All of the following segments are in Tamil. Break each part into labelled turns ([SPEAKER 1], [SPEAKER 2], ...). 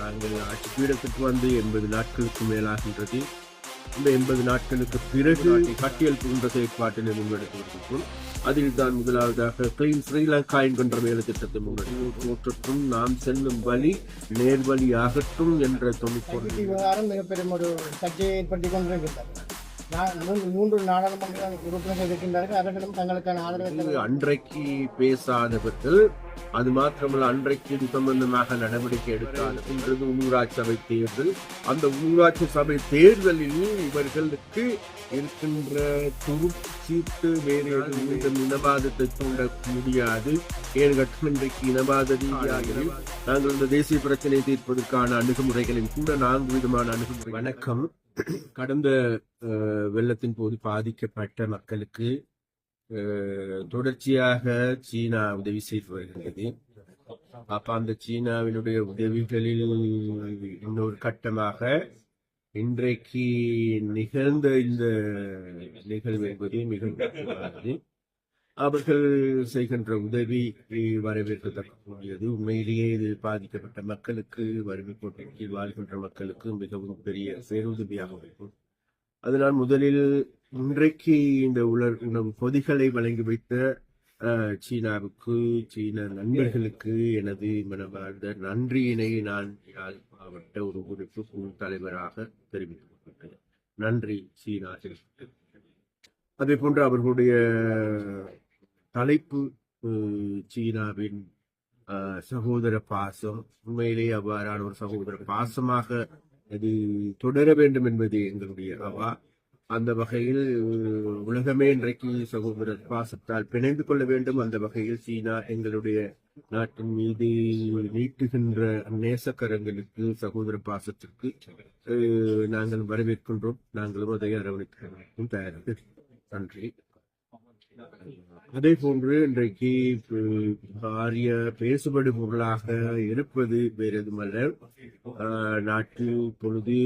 [SPEAKER 1] நாங்கள் ஆட்சி பீடத்திற்கு வந்து எண்பது நாட்களுக்கு மேலாகின்றது. இந்த எண்பது நாட்களுக்கு பிறகு கட்டியல் புகுந்த செயற்பாட்டினை முன்னெடுத்து அதில் தான் முதலாவதாக கிளீன் ஸ்ரீலங்கா என்கின்ற வேலை திட்டத்தை முன்னெடுத்து தோற்றற்றும் நாம் செல்லும் வழி நேர்வழியாகட்டும் என்ற தொண்ணூற்றி
[SPEAKER 2] ஐடி விவகாரம் மிகப்பெரிய ஒரு சர்ச்சையை ஏற்படுத்தி கொண்டிருக்கின்றது. நான் மூன்று மூன்று நாடாளுமன்ற உறுப்பினர்கள் இருக்கின்றார்கள். அவர்களும் தங்களுக்கான ஆதரவை
[SPEAKER 1] அன்றைக்கு பேசாதவர்கள் அது மாத்திரமல்ல அன்றைக்கு இது சம்பந்தமாக நடவடிக்கை எடுக்காதது உள்ளூராட்சி சபை தேர்தல். அந்த உள்ளூராட்சி சபை தேர்தலில் இவர்களுக்கு இருக்கின்ற துருச்சீட்டு வேறு மீண்டும் இனவாதத்தை தூண்ட முடியாது. ஏனென்றால் இன்றைக்கு இனவாத ரீதியாக நாங்கள் இந்த தேசிய பிரச்சனையை தீர்ப்பதற்கான அணுகுமுறைகளின் கூட நான்கு விதமான அணுகுமுறை வணக்கம். கடந்த வெள்ளத்தின் போது பாதிக்கப்பட்ட மக்களுக்கு தொடர்ச்சியாக சீனா உதவி செய்து வருகிறது. அப்ப அந்த சீனாவினுடைய உதவிகளில் இன்னொரு கட்டமாக இன்றைக்கு நிகழ்ந்த இந்த நிகழ்வு என்பது மிக முக்கியமானது. அவர்கள் செய்கின்ற உதவி வரவேற்கத்தக்கக்கூடியது உண்மையிலேயே இது பாதிக்கப்பட்ட மக்களுக்கு வறுமை கோட்டின் கீழ் வாழ்கின்ற மக்களுக்கு மிகவும் பெரிய பேருதவியாக இருக்கும். அதனால் முதலில் இன்றைக்கு இந்த உலர் உணவு பொதிகளை வழங்கி வைத்த சீனாவுக்கு சீன நண்பர்களுக்கு எனது மனமார்ந்த நன்றியினை நான் யாழ் மாவட்ட ஒரு உறுப்பு குழு தலைவராக தெரிவிக்கப்பட்டேன் நன்றி சீனா. அதே போன்று அவர்களுடைய தலைப்பு சீனாவின் சகோதர பாசம். உண்மையிலேயே அவ்வாறான ஒரு சகோதர பாசமாக அது தொடர வேண்டும் என்பது எங்களுடைய அவா அந்த வகையில் உலகமே இன்றைக்கு சகோதர பாசத்தால் பிணைந்து கொள்ள வேண்டும். அந்த வகையில் சீனா எங்களுடைய நாட்டின் மீது நீட்டுகின்ற நேசக்கரங்களுக்கு சகோதர பாசத்திற்கு நாங்கள் வரவேற்கின்றோம். நாங்களும் அதை அரவணைக்கிறோம் தயாராக நன்றி. அதே போன்று இன்றைக்கு ஆரிய பாரிய பேசுபடு பொருளாக இருப்பது வேறு எதுமல்ல நாட்டு பொழுது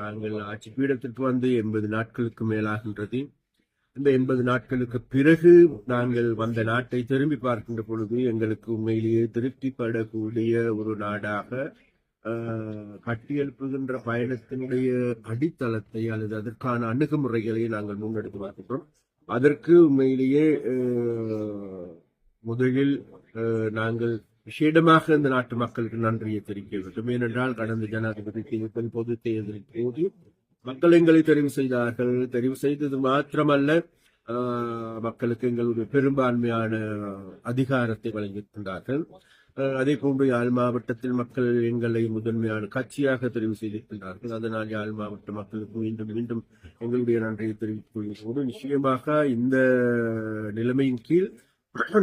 [SPEAKER 1] நாங்கள் ஆட்சி பீடத்திற்கு வந்து எண்பது நாட்களுக்கு மேலாகின்றது. இந்த எண்பது நாட்களுக்கு பிறகு நாங்கள் வந்த நாட்டை திரும்பி பார்க்கின்ற பொழுது எங்களுக்கு உண்மையிலேயே திருப்திப்படக்கூடிய ஒரு நாடாக கட்டியெழுப்புகின்ற பயணத்தினுடைய அடித்தளத்தை அல்லது அதற்கான அணுகுமுறைகளை நாங்கள் முன்னெடுத்து பார்க்கின்றோம். அதற்கு உண்மையிலேயே அஹ், முதலில் நாங்கள் விஷேடமாக இந்த நாட்டு மக்களுக்கு நன்றியை தெரிவிக்க வேண்டும். ஏனென்றால் கடந்த ஜனாதிபதி தேர்தல் பொது தேர்தலின் போது மக்கள் எங்களை தெரிவு செய்தார்கள். தெரிவு செய்தது மாத்திரமல்ல மக்களுக்கு எங்களுடைய பெரும்பான்மையான அதிகாரத்தை வழங்கியிருக்கின்றார்கள். அதே போன்று யாழ் மாவட்டத்தில் மக்கள் எங்களை முதன்மையான கட்சியாக தெரிவு செய்திருக்கின்றார்கள். அதனால் யாழ் மாவட்ட மக்களுக்கு மீண்டும் மீண்டும் எங்களுடைய நன்றியை தெரிவித்துக் கொள்கிறோம் நிச்சயமாக இந்த நிலைமையின் கீழ்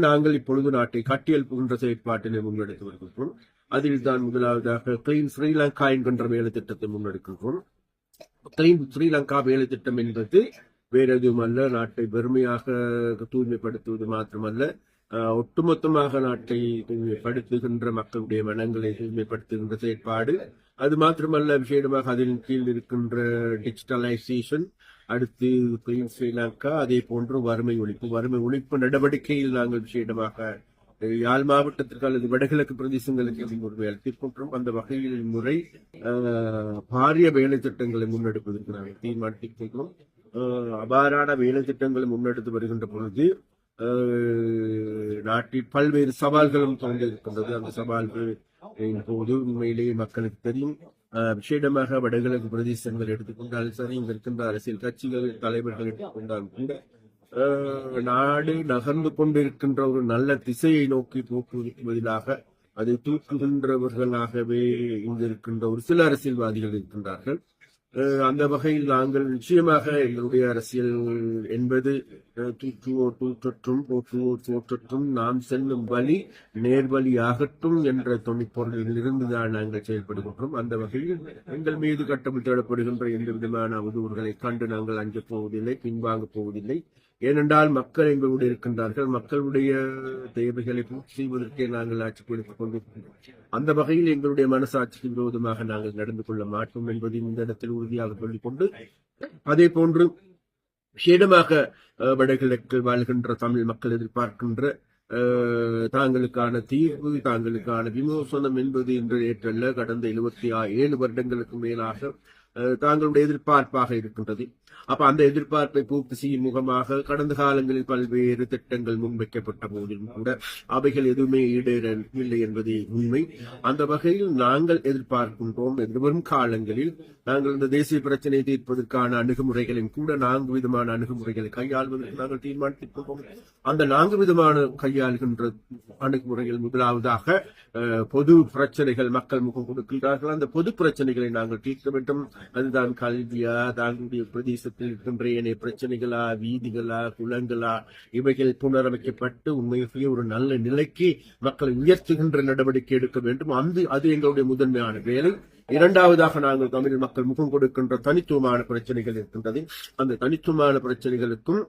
[SPEAKER 1] நாங்கள் இப்பொழுது நாட்டை கட்டியெழுப்புகின்ற செயற்பாட்டினை முன்னெடுத்து வருகின்றோம். அதில் தான் முதலாவதாக கிளீன் ஸ்ரீலங்கா என்கின்ற வேலை திட்டத்தை முன்னெடுக்கின்றோம். கிளீன் ஸ்ரீலங்கா வேலை திட்டம் என்பது வேறெதும் அல்ல நாட்டை வெறுமையாக தூய்மைப்படுத்துவது மாத்திரமல்ல ஒட்டுமொத்தமாக நாட்டை தூய்மைப்படுத்துகின்ற மக்களுடைய மனங்களை தூய்மைப்படுத்துகின்ற செயற்பாடு. அது மாத்திரமல்ல விசேடமாக அதன் கீழ் இருக்கின்ற டிஜிட்டலைசேஷன் அடுத்து ஸ்ரீலங்கா அதே போன்று வறுமை ஒழிப்பு. வறுமை ஒழிப்பு நடவடிக்கையில் நாங்கள் விசேடமாக யாழ் மாவட்டத்திற்கு அல்லது வடகிழக்கு பிரதேசங்களுக்கு ஒரு வேலை அந்த வகையில் முறை பாரிய வேலை திட்டங்களை முன்னெடுப்பதற்கு நாங்கள் தீர்மானித்திருக்கிறோம். ஆஹ், அபாரான வேலை திட்டங்களை முன்னெடுத்து வருகின்ற பொழுது நாட்டில் பல்வேறு சவால்களும் தோன்றியிருக்கின்றது அந்த சவால்கள் போது உண்மையிலேயே மக்களுக்கு தெரியும். விசேடமாக வடகிழக்கு பிரதேசங்கள் எடுத்துக்கொண்டாலும் சரி இங்க இருக்கின்ற அரசியல் கட்சிகள் தலைவர்கள் எடுத்துக்கொண்டாலும் கூட ஆஹ், நாடு நகர்ந்து கொண்டிருக்கின்ற ஒரு நல்ல திசையை நோக்கி போக்குவதற்கு பதிலாக அதை தூக்குகின்றவர்களாகவே இங்கிருக்கின்ற ஒரு சில அரசியல்வாதிகள் இருக்கின்றார்கள். அந்த வகையில் நாங்கள் நிச்சயமாக எங்களுடைய அரசியல் என்பது தூற்றுவோர் தூற்றற்றும் போற்றுவோர் தோற்றற்றும் நாம் செல்லும் வழி நேர்வழி ஆகட்டும் என்ற துணிப்பொருளில் இருந்துதான் நாங்கள் செயல்படுகின்றோம். அந்த வகையில் எங்கள் மீது கட்டமிட்டப்படுகின்ற எந்த விதமான அவதூறுகளை கண்டு நாங்கள் அஞ்சப் போவதில்லை பின்வாங்கப் போவதில்லை. ஏனென்றால் மக்கள் எங்களோடு இருக்கின்றார்கள் மக்களுடைய தேவைகளை பூர்த்தி செய்வதற்கே நாங்கள் ஆட்சி கொடுத்துக் கொண்டிருக்கின்றோம் அந்த வகையில் எங்களுடைய மனசாட்சிக்கு விரோதமாக நாங்கள் நடந்து கொள்ள மாட்டோம் என்பதை இந்த இடத்தில் உறுதியாக சொல்லிக்கொண்டு அதே போன்று விசேடமாக அஹ், வடகிழக்கில் வாழ்கின்ற தமிழ் மக்கள் எதிர்பார்க்கின்ற அஹ், தாங்களுக்கான தீர்வு தாங்களுக்கான விமோசனம் என்பது இன்று நேற்றல்ல கடந்த எழுபத்தி ஏழு வருடங்களுக்கு மேலாக அஹ், தாங்களுடைய எதிர்பார்ப்பாக இருக்கின்றது. அப்ப அந்த எதிர்பார்ப்பை பூர்த்தி செய்யும் முகமாக கடந்த காலங்களில் பல்வேறு திட்டங்கள் முன்வைக்கப்பட்ட போதிலும் கூட அவைகள் எதுவுமே ஈடேறவில்லை என்பதே உண்மை. அந்த வகையில் நாங்கள் எதிர்பார்க்கின்றோம் எதிர்வரும் காலங்களில் நாங்கள் இந்த தேசிய பிரச்சனையை தீர்ப்பதற்கான அணுகுமுறைகளையும் கூட நான்கு விதமான அணுகுமுறைகளை கையாள்வதற்கு நாங்கள் தீர்மானித்திருக்கிறோம் அந்த நான்கு விதமான கையாளுகின்ற அணுகுமுறைகள் முதலாவதாக பொது பிரச்சனைகள் மக்கள் முகம் கொடுக்கின்றார்கள். அந்த பொது பிரச்சனைகளை நாங்கள் தீர்க்க வேண்டும். அதுதான் கல்வியா? தங்களுடைய பிரதேசத்தில் இருக்கின்ற ஏனைய பிரச்சனைகளா வீதிகளா குளங்களா இவைகள் புனரமைக்கப்பட்டு உண்மையிலேயே ஒரு நல்ல நிலைக்கு மக்களை உயர்த்துகின்ற நடவடிக்கை எடுக்க வேண்டும். அந்த அது எங்களுடைய முதன்மையான வேலை. இரண்டாவதாக நாங்கள் தமிழ் மக்கள் முகம் கொடுக்கின்ற தனித்துவமான பிரச்சனைகள் இருக்கின்றது. அந்த தனித்துவமான பிரச்சனைகளுக்கும்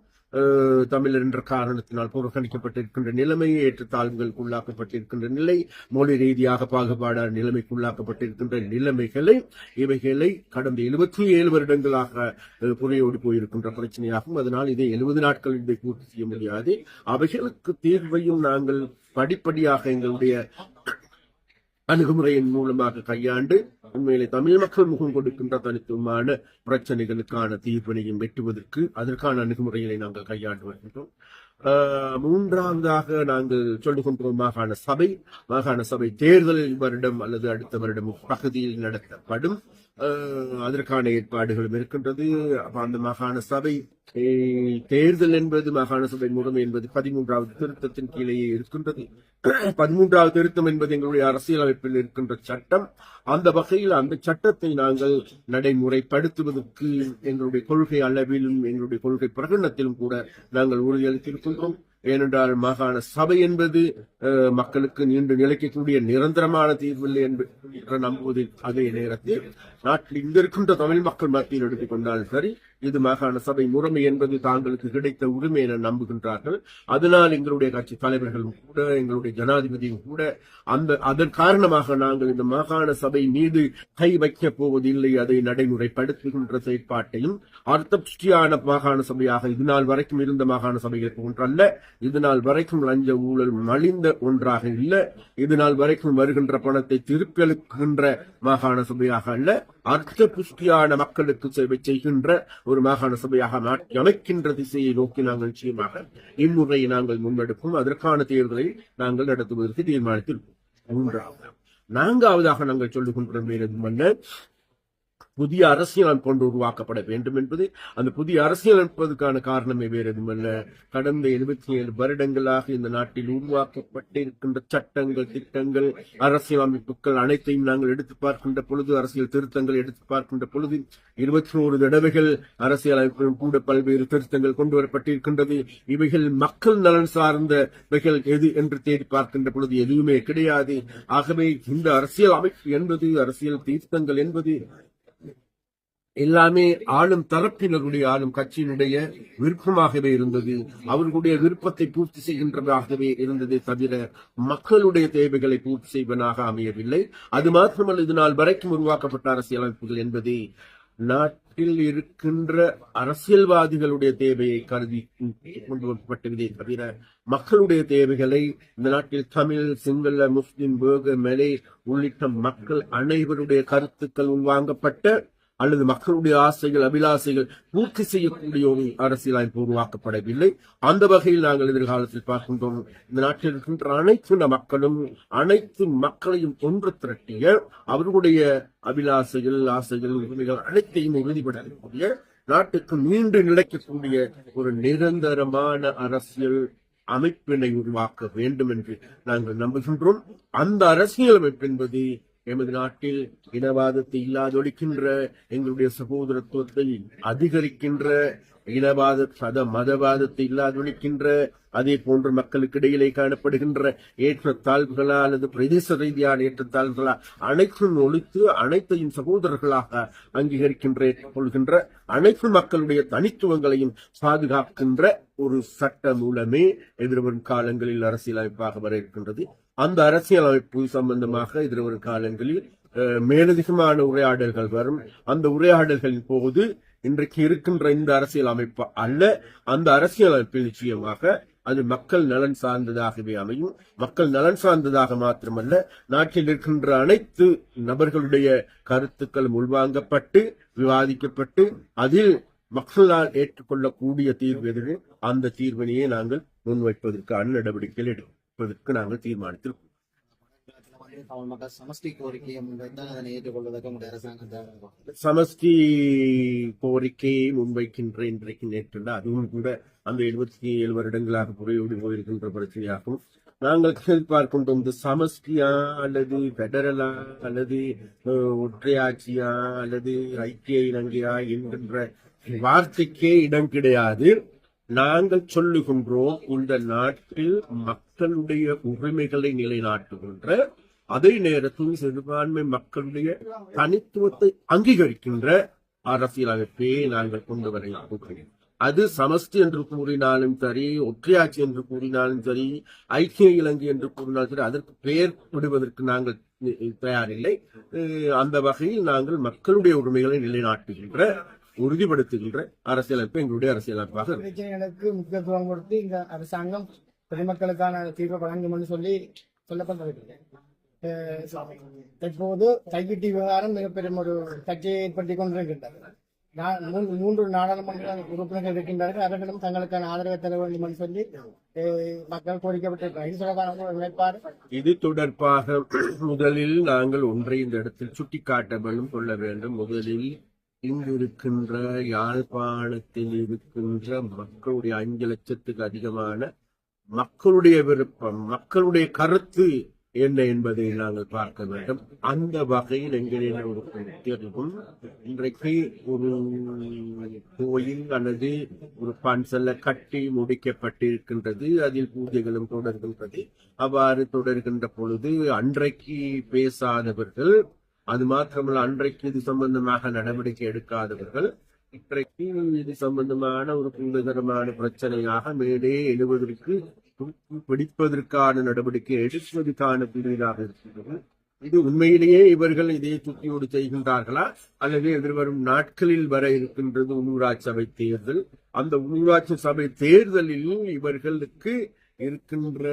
[SPEAKER 1] தமிழர் என்ற காரணத்தினால் புறக்கணிக்கப்பட்டிருக்கின்ற நிலைமை ஏற்றத்தாழ்வுகளுக்கு உள்ளாக்கப்பட்டிருக்கின்ற நிலை மொழி ரீதியாக பாகுபாடான நிலைமைக்கு உள்ளாக்கப்பட்டிருக்கின்ற நிலைமைகளை இவைகளை கடந்த எழுபத்தி ஏழு வருடங்களாக புறையோடு போயிருக்கின்ற பிரச்சனையாகும். அதனால் இதை எழுபது நாட்கள் இதை பூர்த்தி செய்ய முடியாது. அவைகளுக்கு தீர்வையும் நாங்கள் படிப்படியாக எங்களுடைய அணுகுமுறையின் மூலமாக கையாண்டு உண்மையிலே தமிழ் மக்கள் முகம் கொடுக்கின்ற தனித்துவமான பிரச்சனைகளுக்கான தீர்ப்பினையும் வெட்டுவதற்கு அதற்கான அணுகுமுறைகளை நாங்கள் கையாண்டு வருகின்றோம். மூன்றாவதாக நாங்கள் சொல்லிக் கொண்டிருக்கும் மாகாண சபை மாகாண சபை தேர்தல் வருடம் அல்லது அடுத்த வருடம் பகுதியில் நடத்தப்படும். ஆஹ், அதற்கான ஏற்பாடுகளும் இருக்கின்றது. அந்த மாகாண சபை தேர்தல் என்பது மாகாண சபை முறைமை என்பது பதிமூன்றாவது திருத்தத்தின் கீழேயே இருக்கின்றது. பதிமூன்றாவது திருத்தம் என்பது எங்களுடைய அரசியலமைப்பில் இருக்கின்ற சட்டம். அந்த வகையில் அந்த சட்டத்தை நாங்கள் நடைமுறைப்படுத்துவதற்கு எங்களுடைய கொள்கை அளவிலும் எங்களுடைய கொள்கை பிரகடனத்திலும் கூட நாங்கள் syndrome ஏனென்றால் மாகாண சபை என்பது மக்களுக்கு நீண்டு நிலைக்கக்கூடிய நிரந்தரமான தீர்வில்லை என்று நம்புவது அதே நேரத்தில் நாட்டில் இங்கிருக்கின்ற தமிழ் மக்கள் மத்தியில் எடுத்துக்கொண்டால் சரி இது மாகாண சபை முறைமை என்பது தாங்களுக்கு கிடைத்த உரிமை என நம்புகின்றார்கள். அதனால் எங்களுடைய கட்சி தலைவர்களும் கூட எங்களுடைய ஜனாதிபதியும் கூட அந்த அதன் காரணமாக நாங்கள் இந்த மாகாண சபை மீது கை வைக்கப் போவதில்லை அதை நடைமுறைப்படுத்துகின்ற செயற்பாட்டையும் அர்த்த புஷ்டியான மாகாண சபையாக இது நாள் வரைக்கும் இருந்த மாகாண சபைகள் போன்றல்ல இது நாள் வரைக்கும் லஞ்ச ஊழல் மலிந்த ஒன்றாக இல்ல. இது நாள் வரைக்கும் வருகின்ற பணத்தை திருப்பியளிக்கின்ற மாகாண சபையாக அல்ல. அர்த்த புஷ்டியான மக்களுக்கு சேவை செய்கின்ற ஒரு மாகாண சபையாக மாற்றி அமைக்கின்ற திசையை நோக்கி நாங்கள் நிச்சயமாக இம்முறையை நாங்கள் முன்னெடுப்போம். அதற்கான தேர்தலை நாங்கள் நடத்துவதற்கு தீர்மானித்திருப்போம். மூன்றாவது நான்காவதாக நாங்கள் சொல்லிக் கொண்டிருந்த புதிய அரசியல் கொண்டு உருவாக்கப்பட வேண்டும் என்பது அந்த புதிய அரசியல் அமைப்பதற்கான காரணமே வேறு எதுவுமல்ல. கடந்த எழுபத்தி ஏழு வருடங்களாக இந்த நாட்டில் உருவாக்கப்பட்டிருக்கின்ற சட்டங்கள் திட்டங்கள் அரசியல் அமைப்புகள் அனைத்தையும் நாங்கள் எடுத்து பார்க்கின்ற பொழுது அரசியல் திருத்தங்கள் எடுத்து பார்க்கின்ற பொழுது இருபத்தி ஓரு தடவைகள் அரசியல் அமைப்பிலும் கூட பல்வேறு திருத்தங்கள் கொண்டு வரப்பட்டிருக்கின்றது. இவைகள் மக்கள் நலன் சார்ந்தவைகள் எது என்று தேடி பார்க்கின்ற பொழுது எதுவுமே கிடையாது. ஆகவே இந்த அரசியல் அமைப்பு என்பது அரசியல் தீர்த்தங்கள் என்பது எல்லாமே ஆளும் தரப்பினருடைய ஆளும் கட்சியினுடைய விருப்பமாகவே இருந்தது. அவர்களுடைய விருப்பத்தை பூர்த்தி செய்கின்றதாகவே இருந்ததே தவிர மக்களுடைய தேவைகளை பூர்த்தி செய்வனாக அமையவில்லை. அது மாத்திரமல்ல இது நாள் வரைக்கும் உருவாக்கப்பட்ட அரசியலமைப்புகள் என்பது நாட்டில் இருக்கின்ற அரசியல்வாதிகளுடைய தேவையை கருதி கொண்டு வரப்பட்டதே தவிர மக்களுடைய தேவைகளை இந்த நாட்டில் தமிழ் சிங்கள முஸ்லிம் பேக மலே உள்ளிட்ட மக்கள் அனைவருடைய கருத்துக்கள் உள்வாங்கப்பட்ட அல்லது மக்களுடைய ஆசைகள் அபிலாசைகள் பூர்த்தி செய்யக்கூடிய ஒரு அரசியலமைப்பு உருவாக்கப்படவில்லை. அந்த வகையில் நாங்கள் எதிர்காலத்தில் பார்க்கின்றோம். இந்த நாட்டில் இருக்கின்ற அனைத்து மக்களும் அனைத்து மக்களையும் ஒன்று திரட்டிய அவர்களுடைய அபிலாசைகள் ஆசைகள் உரிமைகள் அனைத்தையும் உறுதிப்படுத்தக்கூடிய நாட்டுக்கு மீண்டு நிலைக்கக்கூடிய ஒரு நிரந்தரமான அரசியல் அமைப்பினை உருவாக்க வேண்டும் என்று நாங்கள் நம்புகின்றோம். அந்த அரசியலமைப்பு என்பது எமது நாட்டில் இனவாதத்தை இல்லாதொழிக்கின்ற எங்களுடைய சகோதரத்துவத்தை அதிகரிக்கின்ற இனவாத சத மதவாதத்தை இல்லாதொழிக்கின்ற அதே போன்று மக்களுக்கு இடையிலே காணப்படுகின்ற ஏற்றத்தாழ்வுகளா அல்லது பிரதேச ரீதியான ஏற்றத்தாழ்வுகளா அனைத்தும் ஒழித்து அனைத்தையும் சகோதரர்களாக அங்கீகரிக்கின்ற ஏற்றுக்கொள்கின்ற அனைத்து மக்களுடைய தனித்துவங்களையும் பாதுகாக்கின்ற ஒரு சட்ட மூலமே எதிர்வரும் காலங்களில் அரசியலமைப்பாக வர இருக்கின்றது. அந்த அரசியலமைப்பு சம்பந்தமாக எதிர்வரும் காலங்களில் மேலதிகமான உரையாடல்கள் வரும். அந்த உரையாடல்களின் போது இன்றைக்கு இருக்கின்ற இந்த அரசியல் அமைப்பு அல்ல அந்த அரசியல் அமைப்பில் நிச்சயமாக அது மக்கள் நலன் சார்ந்ததாகவே அமையும். மக்கள் நலன் சார்ந்ததாக மாத்திரமல்ல நாட்டில் இருக்கின்ற அனைத்து நபர்களுடைய கருத்துக்கள் உள்வாங்கப்பட்டு விவாதிக்கப்பட்டு அதில் மக்களால் ஏற்றுக்கொள்ளக்கூடிய தீர்வு எதுவோ அந்த தீர்வினையே நாங்கள் முன்வைப்பதற்கான நடவடிக்கைகள் எடுப்பதற்கு நாங்கள் தீர்மானித்திருக்கிறோம்
[SPEAKER 3] சமஷ்டி கோரிக்கையை
[SPEAKER 1] முன்வைக்கின்ற இன்றைக்கு நேற்றுள்ள அதுவும் கூட அந்த எழுபத்தி ஏழு வருடங்களாக புறையோடி போயிருக்கின்ற பிரச்சனையாகும். நாங்கள் எதிர்பார்க்கின்ற இந்த சமஷ்டியா அல்லது பெடரலா அல்லது ஒற்றையாட்சியா அல்லது ஐக்கிய இலங்கையா என்கின்ற வார்த்தைக்கே இடம் கிடையாது. நாங்கள் சொல்லுகின்றோம் இந்த நாட்டில் மக்களுடைய உரிமைகளை நிலைநாட்டுகின்ற அதே நேரத்தில் சிறுபான்மை மக்களுடைய தனித்துவத்தை அங்கீகரிக்கின்ற அரசியலமைப்பை நாங்கள் கொண்டு வர அது சமஸ்தி என்று கூறினாலும் சரி ஒற்றையாட்சி என்று கூறினாலும் சரி ஐக்கிய இலங்கை என்று கூறினாலும் சரி அதற்கு பெயர் விடுவதற்கு நாங்கள் தயாரில்லை. அந்த வகையில் நாங்கள் மக்களுடைய உரிமைகளை நிலைநாட்டுகின்ற உறுதிப்படுத்துகின்ற அரசியலமைப்பு எங்களுடைய அரசியலமைப்பாக.
[SPEAKER 2] பிரச்சனைகளுக்கு முக்கியத்துவம் கொடுத்து இந்த அரசாங்கம் பொதுமக்களுக்கான தீர்வை வழங்கும் என்று சொல்லி சொல்லப்பட்டிருக்கு. அஹ் தற்போது கைவிட்டி விவகாரம் மிகப்பெரும் ஒரு சர்ச்சையை ஏற்படுத்தி கொண்டிருக்கின்றது. மூன்று- மூன்று நாடாளுமன்ற உறுப்பினர்கள் இருக்கின்றார்கள். அவர்களும் தங்களுக்கான ஆதரவை தர வேண்டும் என்று சொல்லி மக்கள் கோரிக்கப்பட்டிருக்கிறார் இது தொடர்பான உங்களுடைய நிலைப்பாடு.
[SPEAKER 1] இது தொடர்பாக முதலில் நாங்கள் ஒன்றை இந்த இடத்தில் சுட்டிக்காட்ட வேண்டும் சொல்ல வேண்டும். முதலில் இங்கு இருக்கின்ற யாழ்ப்பாணத்தில் இருக்கின்ற மக்களுடைய அஞ்சு லட்சத்துக்கு அதிகமான மக்களுடைய விருப்பம் மக்களுடைய கருத்து என்ன என்பதை நாங்கள் பார்க்க வேண்டும். அந்த வகையில் எங்களிடம் ஒரு தெரிவும் இன்றைக்கு ஒரு கோயில் அல்லது ஒரு பன்சல்ல கட்டி முடிக்கப்பட்டிருக்கின்றது அதில் பூஜைகளும் தொடர்கின்றது. அவ்வாறு தொடர்கின்ற பொழுது அன்றைக்கு பேசாதவர்கள் அது மாத்திரமல்ல அன்றைக்கு இது சம்பந்தமாக நடவடிக்கை எடுக்காதவர்கள் இன்றைக்கு இது சம்பந்தமான ஒரு புனிதரமான பிரச்சனையாக மேலே எழுவதற்கு பிடிப்பதற்கான நடவடிக்கை எடுப்பதற்கான பிரிவாக இருக்கிறது இது உண்மையிலேயே இவர்கள் இதை தூக்கியோடு செய்கின்றார்களா? அல்லது எதிர்வரும் நாட்களில் வர இருக்கின்றது உள்ளூராட்சி சபை தேர்தல்? அந்த உள்ளூராட்சி சபை தேர்தலில் இவர்களுக்கு இருக்கின்ற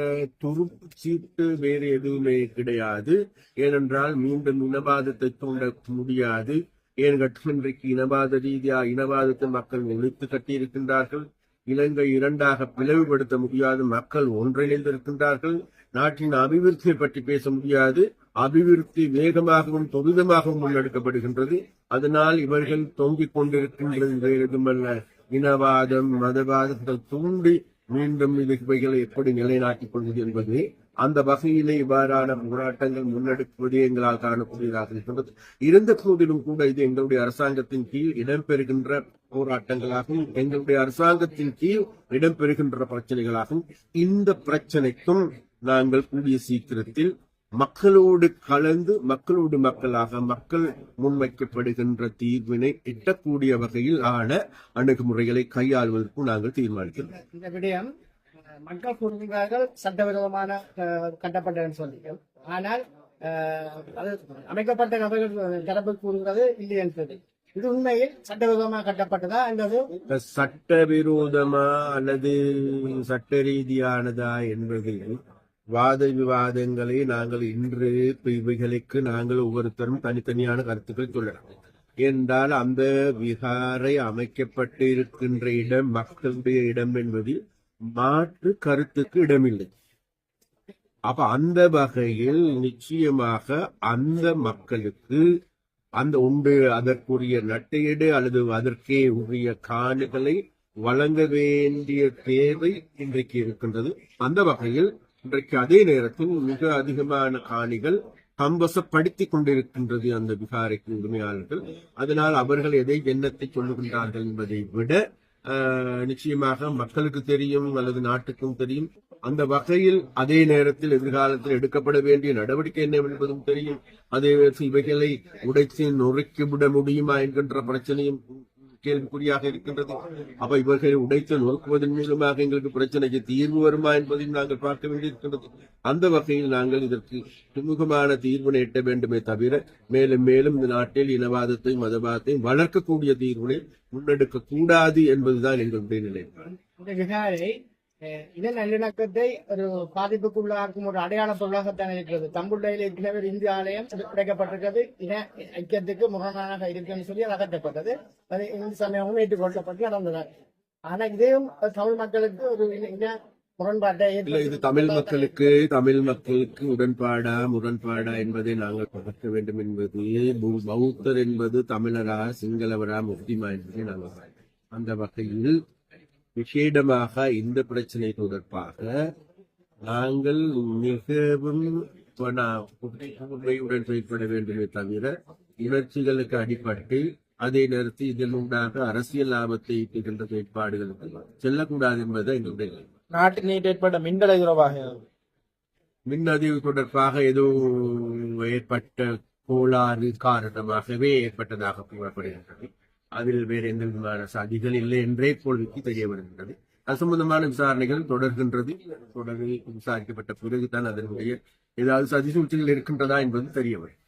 [SPEAKER 1] துருப்பு சீட்டு வேறு எதுவுமே கிடையாது. ஏனென்றால் மீண்டும் இனவாதத்தை தூண்ட முடியாது. ஏன் இன்றைக்கு இனவாத ரீதியா இனவாதத்தை மக்கள் ஒழித்து கட்டியிருக்கின்றார்கள். இலங்கை இரண்டாக பிளவுபடுத்த முடியாது. மக்கள் ஒன்றிணைந்திருக்கின்றார்கள். நாட்டின் அபிவிருத்தியை பற்றி பேச முடியாது. அபிவிருத்தி வேகமாகவும் துரிதமாகவும் முன்னெடுக்கப்படுகின்றது. அதனால் இவர்கள் தொங்கிக் கொண்டிருக்கின்றது. வேறு எதுமல்ல இனவாதம் மதவாதத்தை தூண்டி மீண்டும் இவைகளை எப்படி நிலைநாட்டிக் கொள்வது என்பது அந்த வகையிலே இவ்வாறான போராட்டங்கள் முன்னெடுப்பது எங்களால் காணக்கூடியதாக இருக்கின்றது. இருந்த போதிலும் கூட இது எங்களுடைய அரசாங்கத்தின் கீழ் இடம்பெறுகின்ற போராட்டங்களாகவும் எங்களுடைய அரசாங்கத்தின் கீழ் இடம்பெறுகின்ற பிரச்சனைகளாகவும் இந்த பிரச்சனைக்கும் நாங்கள் கூடிய சீக்கிரத்தில் மக்களோடு கலந்து மக்களோடு மக்களாக மக்கள் முன்வைக்கப்படுகின்ற தீர்வினை எட்டக்கூடிய வகையில் ஆன அணுகுமுறைகளை கையாள்வதற்கும் நாங்கள் தீர்மானிக்கிறோம்.
[SPEAKER 2] இந்த விடயம் மக்கள் கூறுகிறார்கள் சட்டவிரோதமான அஹ், கட்டப்பட்டதுன்னு சொல்லி ஆனால் அது அமைக்கப்பட்ட நபர்கள் தரப்பு கூறுகிறது இல்லை என்பது. இது உண்மையில் சட்டவிரோதமாக கட்டப்பட்டதா அல்லது?
[SPEAKER 1] சட்டவிரோதமா அல்லது சட்ட ரீதியானதா என்பது வாத விவாதங்களை நாங்கள் இன்று இவைகளுக்கு நாங்கள் ஒவ்வொருத்தரும் தனித்தனியான கருத்துக்கள் சொல்லலாம். என்றால் அந்த விகாரை அமைக்கப்பட்டு இருக்கின்ற இடம் மக்களுடைய இடம் என்பது மாற்று கருத்துக்கு இடமில்லை. அப்ப அந்த வகையில் நிச்சயமாக அந்த மக்களுக்கு அந்த உண்டு அதற்குரிய நட்டையீடு அல்லது அதற்கே உரிய காணிகளை வழங்க வேண்டிய தேவை இன்றைக்கு இருக்கின்றது. அந்த வகையில் இன்றைக்கு அதே நேரத்தில் மிக அதிகமான காணிகள் கம்பசப்படுத்தி கொண்டிருக்கின்றது அந்த விகாரைக்கு உரிமையாளர்கள் அதனால் அவர்கள் எதை எண்ணத்தை சொல்லுகின்றார்கள் என்பதை விட நிச்சயமாக மக்களுக்கு தெரியும் அல்லது நாட்டுக்கும் தெரியும். அந்த வகையில் அதே நேரத்தில் எதிர்காலத்தில் எடுக்கப்பட வேண்டிய நடவடிக்கை என்ன என்பதும் தெரியும். அதே இவைகளை உடைத்து நொறுக்கிவிட முடியுமா என்கின்ற பிரச்சனையும் கேள்விக்குறியாக இருக்கின்றது. அப்ப இவர்களை உடைத்து நோக்குவதன் மூலமாக எங்களுக்கு பிரச்சனைக்கு தீர்வு வருமா என்பதையும் நாங்கள் பார்க்க வேண்டியிருக்கின்றது. அந்த வகையில் நாங்கள் இதற்கு சுமூகமான தீர்வினை எட்ட வேண்டுமே தவிர மேலும் மேலும் இந்த நாட்டில் இனவாதத்தையும் மதவாதத்தையும் வளர்க்கக்கூடிய தீர்வினை முன்னெடுக்க கூடாது என்பதுதான் எங்களுடைய நிலைப்பாடு
[SPEAKER 2] இன நல்லிணக்கத்தை ஒரு பாதிப்புக்குள்ளாக்கும் ஒரு அடையாள பொருளாகத்தான் இருக்கிறது. தம்புள்ளையில் இருக்கிற இந்திய ஆலயம் உடைக்கப்பட்டிருக்கிறது. இன ஐக்கியத்துக்கு முரணாக இருக்குன்னு சொல்லி அது அகற்றப்பட்டது. அது இந்து சமயமும் ஏற்றுக்கொள்ளப்பட்டு நடந்தது ஆனா இதையும் தமிழ் மக்களுக்கு ஒரு இன- இன முரண்பாட்டை
[SPEAKER 1] இது தமிழ் மக்களுக்கு தமிழ் மக்களுக்கு உடன்பாடா முரண்பாடா என்பதை நாங்கள் பார்க்க வேண்டும் என்பது பௌத்தர் என்பது தமிழரா சிங்களவரா முஸ்லிமா என்பதை நாங்கள் அந்த வகையில் விசேடமாக இந்த பிரச்சனை தொடர்பாக நாங்கள் மிகவும் உண்மையுடன் செயல்பட வேண்டுமே தவிர உணர்ச்சிகளுக்கு அடிபட்டு அதை நிறுத்தி இதன் உண்டாக அரசியல் லாபத்தை ஈட்டுகின்ற செயற்பாடுகளுக்கு செல்லக்கூடாது என்பது என்னுடைய எண்ணம்.
[SPEAKER 4] நாட்டில் நீட் ஏற்பட்ட மின்தடை தொடர்பாக
[SPEAKER 1] மின் அதிர்வு தொடர்பாக ஏதோ ஏற்பட்ட கோளாறு காரணமாகவே ஏற்பட்டதாக கூறப்படுகின்றது அதில் வேறு எந்த விதமான சாதிகள் இல்லை என்றே இப்பொழுதுக்கு தெரிய வருகின்றது. அது சம்பந்தமான விசாரணைகள் தொடர்கின்றது. தொடர்ந்து விசாரிக்கப்பட்ட பிறகுதான் அதனுடைய ஏதாவது சதி சூழ்ச்சிகள் இருக்கின்றதா என்பது தெரிய வரும்.